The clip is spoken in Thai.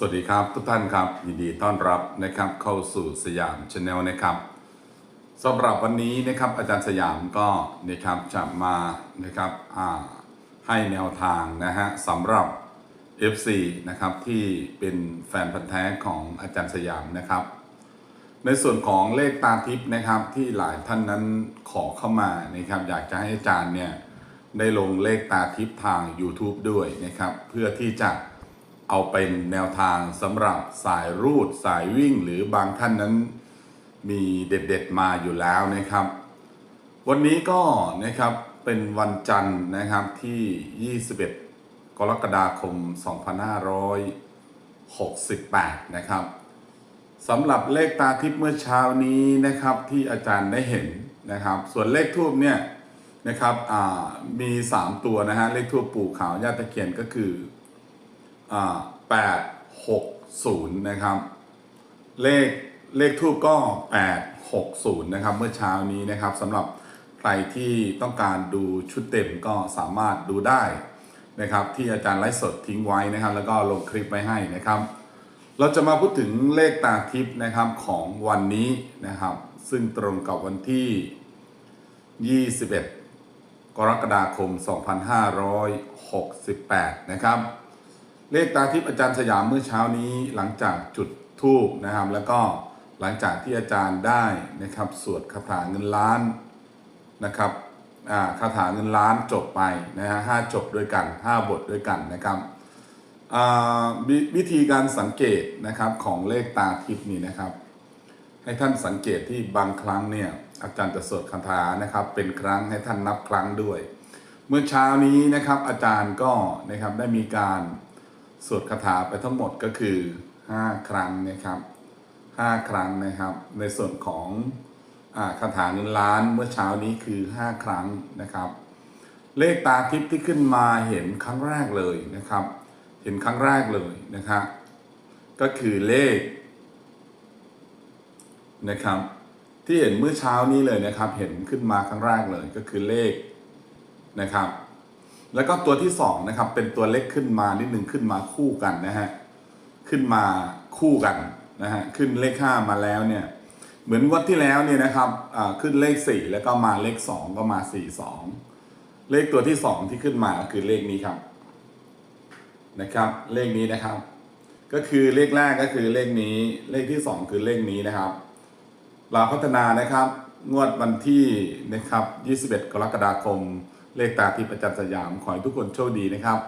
สวัสดีครับทุกท่านครับยินดีต้อนรับนะครับเข้าสู่สยามชาแนลนะครับสำหรับวันนี้นะครับอาจารย์สยามก็นะครับจะมานะครับให้แนวทางนะฮะสำหรับ FC นะครับที่เป็นแฟนพันธ์แท้ของอาจารย์สยามนะครับ ในส่วนของเลขตาทิพย์นะครับที่หลายท่านนั้นขอเข้ามานะครับอยากจะให้อาจารย์เนี่ยได้ลงเลขตาทิพย์ทาง YouTube ด้วยนะครับเพื่อที่จะ เอาเป็นแนวทางสำหรับสายรูดสายวิ่งหรือบางท่านนั้นมีเด็ดๆมาอยู่แล้วนะครับ วันนี้ก็นะครับเป็นวันจันทร์นะครับที่ 21 กรกฎาคม 2568 นะครับสำหรับเลขตาทิพย์เมื่อเช้านี้นะครับที่อาจารย์ได้เห็นนะครับ ส่วนเลขทูบเนี่ยนะครับอ่ามี 3 ตัวนะฮะเลขทูบปู่ขาวญาติตะเคียนก็คือ 860นะครับ เลขเลขทูบก็860นะครับ เมื่อเช้านี้นะครับสำหรับใครที่ต้องการดูชุดเต็มก็สามารถดูได้นะครับ ที่อาจารย์ไลฟ์สดทิ้งไว้นะครับ แล้วก็ลงคลิปไว้ให้นะครับ เราจะมาพูดถึงเลขตาทิพย์นะครับของวันนี้นะครับ ซึ่งตรงกับวันที่ 21 กรกฎาคม 2568 นะครับ เลขตาทิพย์อาจารย์สยามเมื่อเช้านี้หลังจากจุดทูบนะครับ แล้วก็หลังจากที่อาจารย์ได้นะครับสวดคาถาเงินล้านนะครับอาคาถาเงินล้านจบไปนะฮะห้าจบด้วยกันห้าบทด้วยกันนะครับอ่าวิวิธีการสังเกตนะครับของเลขตาทิพย์นี่นะครับ ให้ท่านสังเกตที่บางครั้งเนี่ยอาจารย์จะสวดคาถานะครับ เป็นครั้งให้ท่านนับครั้งด้วย เมื่อเช้านี้นะครับอาจารย์ก็นะครับได้มีการ สวดคาถาไปทั้งหมดก็คือ 5 ครั้งนะครับ5ครั้งนะครับ ในส่วนของอาคาถาเงินล้านเมื่อเช้านี้คือ 5 ครั้งนะครับ เลขตาทิพย์ที่ขึ้นมาเห็นครั้งแรกเลยนะครับ เห็นครั้งแรกเลยนะครับก็คือเลขนะครับ ที่เห็นเมื่อเช้านี้เลยนะครับ เห็นขึ้นมาครั้งแรกเลยก็คือเลขนะครับ แล้วก็ตัวที่สองนะครับเป็นตัวเล็กขึ้นมานิดหนึ่งขึ้นมาคู่กันนะฮะขึ้นมาคู่กันนะฮะขึ้นเลขห้ามาแล้วเนี่ยเหมือนงวันที่แล้วเนี่ยนะครับขึ้นเลขสี่แล้วก็มาเลขสองก็มาสี่สองเลขตัวที่สองที่ขึ้นมาคือเลขนี้ครับนะครับเลขนี้นะครับ ก็คือเลขแรกก็คือเลขนี้เลขที่สองคือเลขนี้นะครับลาพัฒนานะครับงวดวันที่นะครับ 21 กรกฎาคม เลขตาที่ประจันสยามขอให้ทุกคนโชคดีนะครับ